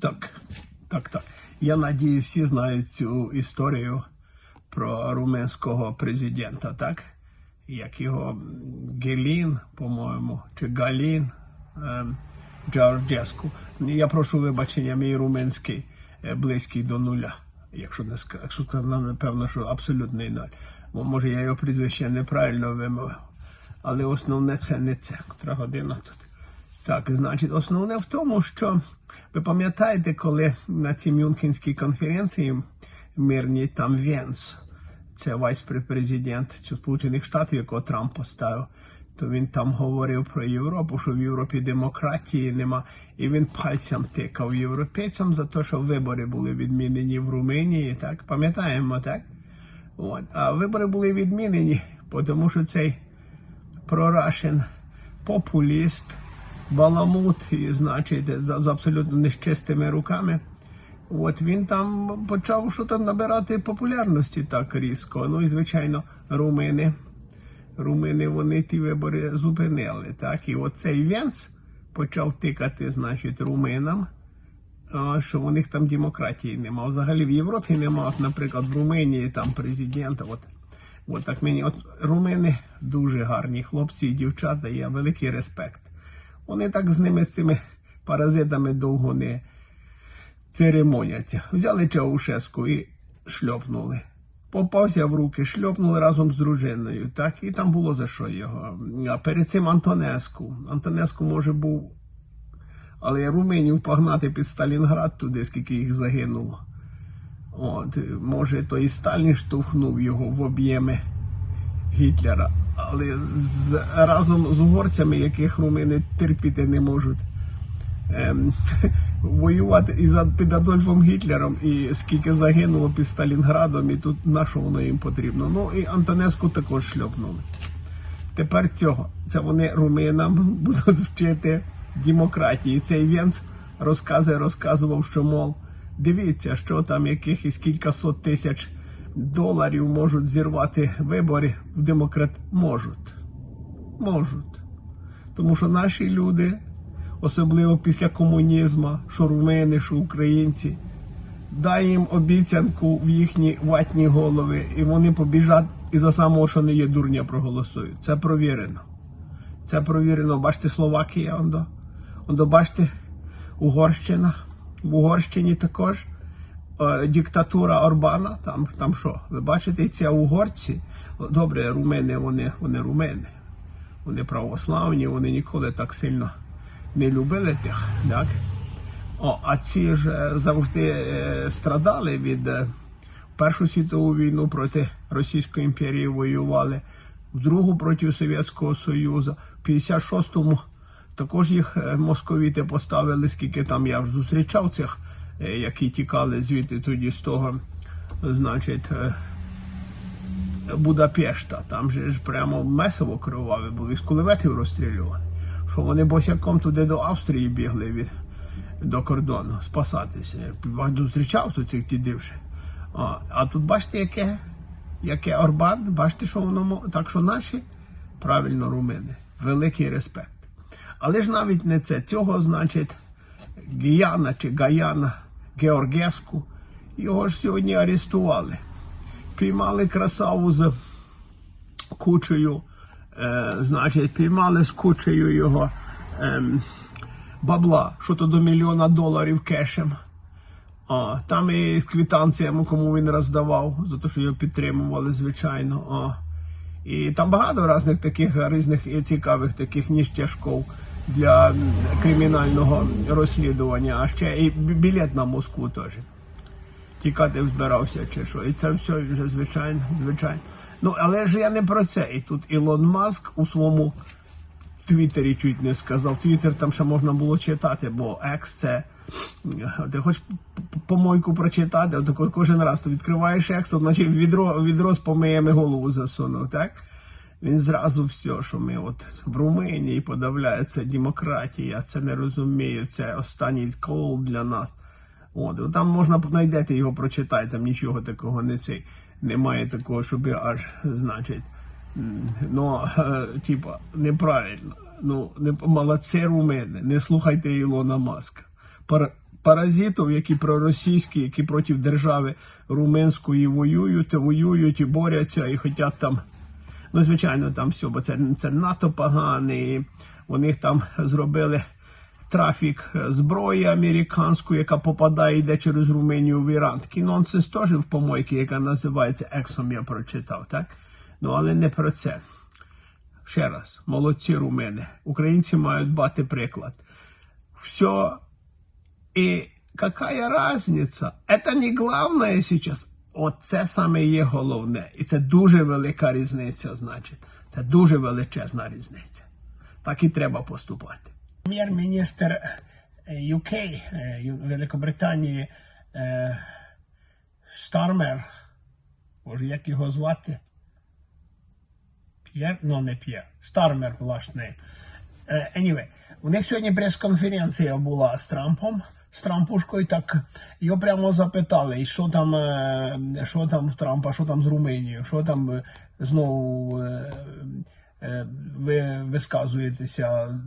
Так, так, так. Я надію, всі знають цю історію про руменського президента, так? Як його Гелін, по-моєму, чи Галін ем, Джорджеску. Я прошу вибачення, мій руменський е, близький до нуля. Якщо не якщо сказав, напевно, що абсолютний нуль. Може, я його прізвище неправильно вимовив. Але основне це не це. Котра година тут. Так, значить, основне в тому, що ви пам'ятаєте, коли на цій Мюнхенській конференції мирній там Венс, це вайс-президент Сполучених Штатів, якого Трамп поставив, то він там говорив про Європу, що в Європі демократії нема, і він пальцем тикав європейцям за те, що вибори були відмінені в Румунії, так? Пам'ятаємо, так? От. А вибори були відмінені, тому що цей прорашен популіст, баламут, і, значить, з, з абсолютно нещистими руками. От він там почав що набирати популярності так різко. Ну і звичайно, румини. Румини вони ті вибори зупинили. Так, і оцей Венц почав тикати, значить, руминам, що у них там демократії нема. Взагалі в Європі нема, наприклад, в Румунії там президента. От, от так мені, от румини дуже гарні хлопці і дівчата, є великий респект. Вони так з ними, з цими паразитами довго не церемоняться. Взяли Чаушеску і шльопнули. Попався в руки, шльопнули разом з дружиною, так, і там було за що його. А перед цим Антонеску. Антонеску, може, був. Але руминів погнати під Сталінград туди, скільки їх загинуло. От, може, то і Сталін штовхнув його в об'єми Гітлера. Але з, разом з угорцями, яких румини терпіти не можуть ем, воювати і за під Адольфом Гітлером, і скільки загинуло під Сталінградом, і тут на що воно їм потрібно. Ну і Антонеску також шльопнули. Тепер цього. Це вони руминам будуть вчити демократії. Цей Венц розказує, розказував, що мов, дивіться, що там якихось кількасот тисяч доларів можуть зірвати вибори в демократ. Можуть. Можуть. Тому що наші люди, особливо після комунізму, що румини, що українці, дай їм обіцянку в їхні ватні голови, і вони побіжать і за самого, що не є дурня, проголосують. Це провірено. Це провірено. Бачите, Словакія, ондо. Ондо, бачите, Угорщина. В Угорщині також диктатура Орбана. Там, там що? Ви бачите, ці угорці, добре, румини, вони, вони румини. Вони православні, вони ніколи так сильно не любили тих. Так? О, а ці ж е, завжди е, страдали від е, Першу світову війну проти Російської імперії воювали, в другу проти Совєтського Союзу, в 56-му також їх е, московіти поставили, скільки там я ж зустрічав цих, е, які тікали звідти тоді з того, значить. е, Будапешта, там же ж прямо месиво кроваве були, з кулеметів розстрілювали. Що вони босяком туди до Австрії бігли від, до кордону спасатися. Зустрічав тут цих дідивши. А, а тут бачите, яке, яке Орбан, бачите, що воно так, що наші правильно румини. Великий респект. Але ж навіть не це. Цього, значить, Гіяна чи Гаяна Георгєвську, його ж сьогодні арестували. Піймали красаву з кучею, е, значить, піймали з кучею його ем, бабла, що то до мільйона доларів кешем. А, там і квитанціями, кому він роздавав, за те, що його підтримували, звичайно. А. І там багато різних таких різних цікавих таких ніштяшков для кримінального розслідування, а ще і білет на Москву теж. Тікати збирався чи що. І це все вже звичайно, звичайно. Ну, але ж я не про це. І тут Ілон Маск у своєму Твіттері чуть не сказав. Твіттер там ще можна було читати, бо екс це. Ти хочеш помойку прочитати, то кожен раз ти відкриваєш екс, значить відро, відро з помиями голову засунув, так? Він зразу все, що ми от в Румунії подавляється демократія, це не розумію, це останній кол для нас. От, от там можна знайдете його, прочитати, там нічого такого не цей. Немає такого, щоб аж, значить, ну, е, типа, неправильно. Ну, не молодці румини, не слухайте Ілона Маска. Пар, паразитів, які проросійські, які проти держави румунської воюють, воюють і борються, і хочуть там. Ну, звичайно, там все, бо це, це НАТО поганий. У них там зробили трафік зброї американської, яка попадає йде через Румунію в Іран. Такий нонсенс теж в помойці, яка називається Ексом, я прочитав, так? Ну, але не про це. Ще раз, молодці румини. Українці мають бати приклад. Все. І какая разниця? Это не главное сейчас. От це саме є головне. І це дуже велика різниця, значить. Це дуже величезна різниця. Так і треба поступати. Прем'єр-міністр UK е, Великобританії е, Стармер, може як його звати? П'єр? Ну, не П'єр. Стармер last name. Е, Anyway, у них сьогодні прес-конференція була з Трампом, з Трампушкою, так його прямо запитали, і що там, що там в Трампа, що там з Румунією, що там знову ви висказуєтеся.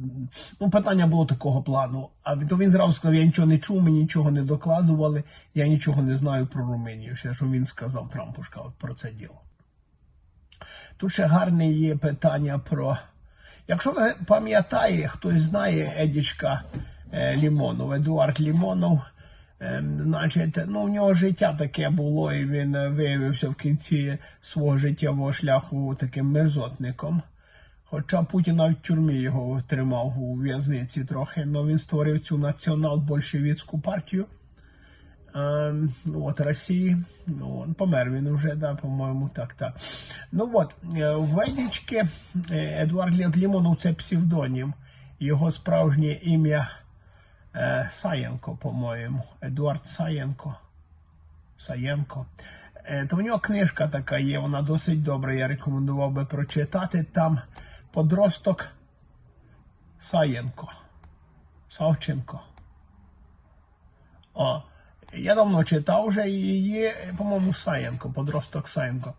Ну, питання було такого плану. А то він зразу сказав, я нічого не чув, мені нічого не докладували, я нічого не знаю про Румунію. Ще що він сказав Трампушка про це діло. Тут ще гарне є питання про. Якщо ви пам'ятаєте, хтось знає Едічка Лімонов, Едуард Лімонов, е, значить, ну, в нього життя таке було, і він е, виявився в кінці свого життєвого шляху таким мерзотником. Хоча Путін навіть в тюрмі його тримав у в'язниці трохи, але він створив цю націонал-большевіцьку партію. Ну, от Росії. Ну, помер він вже, да, по-моєму, так, так. Ну от, е, Ведічки е, Едуард Лімонов це псевдонім. Його справжнє ім'я е, Саєнко, по-моєму. Едуард Саєнко. Саєнко. То в нього книжка така є, вона досить добра. Я рекомендував би прочитати. Там подросток Саєнко. Савченко. О, я давно читав вже її, по-моєму, Саєнко, подросток Саєнко.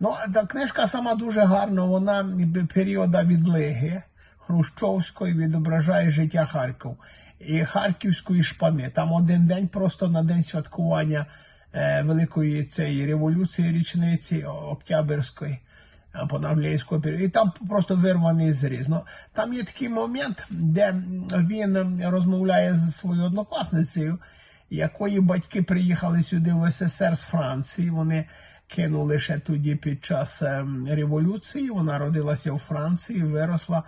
Ну, та книжка сама дуже гарна, вона періода відлиги Хрущовської відображає життя Харків і Харківської шпани. Там один день просто на день святкування е, Великої цієї революції річниці Октябрьської. а, По періоду. І там просто вирваний зріз. Ну, там є такий момент, де він розмовляє зі своєю однокласницею, якої батьки приїхали сюди в СССР з Франції. Вони кинули ще тоді під час ем, революції. Вона родилася у Франції, виросла.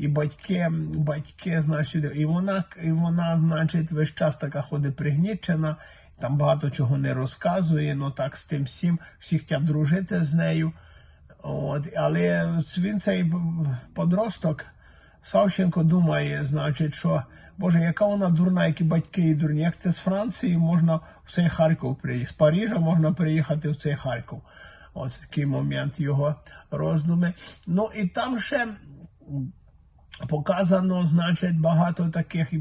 І батьки, батьки, значить. І вона, і вона, значить, весь час така ходить пригнічена, там багато чого не розказує, ну так з тим всім, всі хочуть дружити з нею. От, але він цей подросток, Савченко думає, значить, що Боже, яка вона дурна, які батьки і дурні. Як це з Франції можна в цей Харків приїхати, з Парижа можна приїхати в цей Харків. От такий момент його роздуми. Ну і там ще показано, значить, багато таких,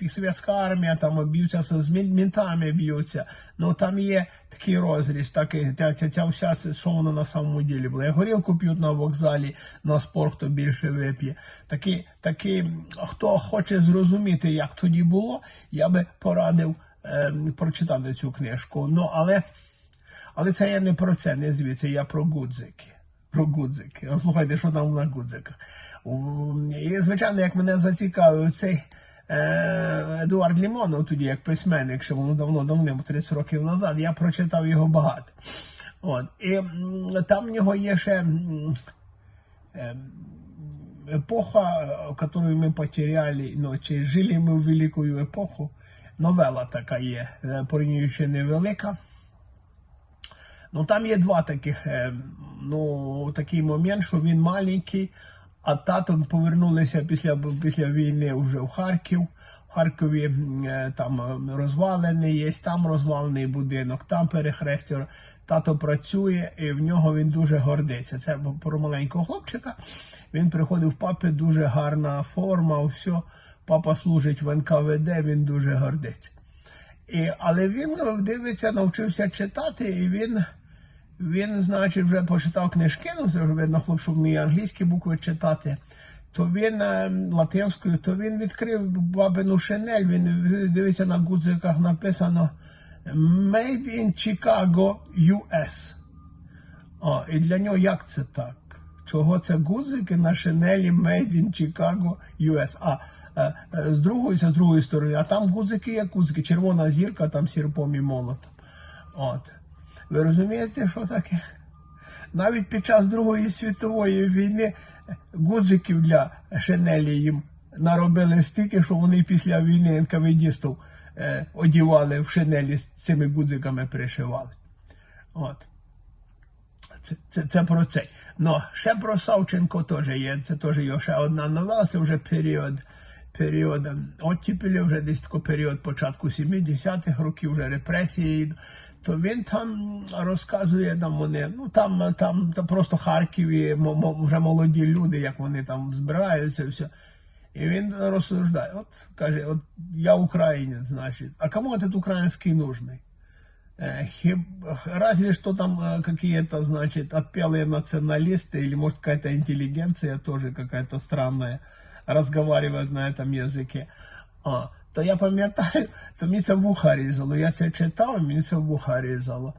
і совєтська армія там б'ються з мінтами б'ються. Ну там є такий розріз, такий, ця, ця, ця вся, що на самому ділі було. Як горілку п'ють на вокзалі, на спор, хто більше вип'є. Такий, такий, хто хоче зрозуміти, як тоді було, я би порадив е, прочитати цю книжку. Ну, але, але це я не про це, не звідси, я про гудзики. Про гудзики. От Слухайте, що там на гудзиках. І, звичайно, як мене зацікавив цей е, Едуард Лімонов, тоді як письменник, ще воно давно давним 30 років назад, я прочитав його багато. От. І там в нього є ще е, епоха, яку ми потеряли, ну, чи жили ми в велику епоху. Новела така є, е, порівнюючи невелика. Ну там є два таких. е, Ну, такий момент, що він маленький, а тато повернулися після, після війни вже в Харків. В Харкові е, там е, розвалений є, там розвалений будинок, там перехрестя. Тато працює, і в нього він дуже гордиться. Це про маленького хлопчика. Він приходив в папі, дуже гарна форма, все. Папа служить в НКВД, він дуже гордиться. І, але він дивиться, навчився читати, і він, він, значить, вже почитав книжки, ну, це вже видно, хлоп, що вміє англійські букви читати. то він е, латинською, то він відкрив бабину шинель, він дивиться на гудзиках написано Made in Chicago, US. О, і для нього як це так? Чого це гудзики на шинелі Made in Chicago, US? А е, е, з другої, з другої сторони, а там гудзики як гудзики, червона зірка, там сірпом і молотом. От. Ви розумієте, що таке? Навіть під час Другої світової війни гудзиків для шинелі їм наробили стільки, що вони після війни НКВДістів е, одівали в шинелі з цими гудзиками пришивали. От. Це, це, це про це. Ну, ще про Савченко теж є. Це теж його ще одна новела, це вже період. Період ем, оттіпелі, вже десь такий період початку 70-х років, вже репресії. То він там розказує там вони, ну там, там, там просто Харків і мо- мо- вже молоді люди, як вони там збираються, все. І він розсуждає, от каже, от я українець, значить, а кому этот український нужний? Э, хиб- Разве что там э, какие-то, значит, отпелые националисты или, может, какая-то интеллигенция тоже какая-то странная разговаривает на этом языке. А, то я пам'ятаю, то мені це вуха різало. Я це читав, мені це вуха різало.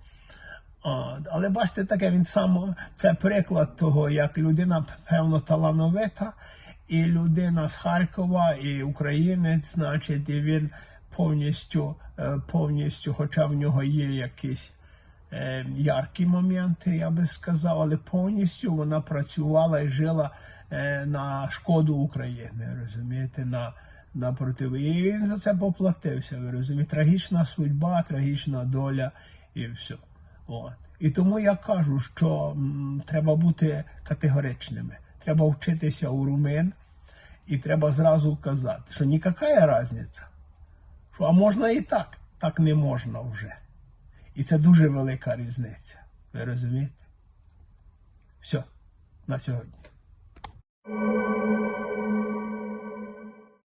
Але бачите, таке він сам це приклад того, як людина певно талановита, і людина з Харкова, і українець, значить, і він повністю, е, повністю, хоча в нього є якісь е, яркі моменти, я би сказав, але повністю вона працювала і жила е, на шкоду України, розумієте, на, на против. І він за це поплатився, ви розумієте. Трагічна судьба, трагічна доля і все. От. І тому я кажу, що м, треба бути категоричними. Треба вчитися у румин, і треба зразу казати, що ніяка різниця. Що, а можна і так, так не можна вже. І це дуже велика різниця. Ви розумієте? Все, на сьогодні.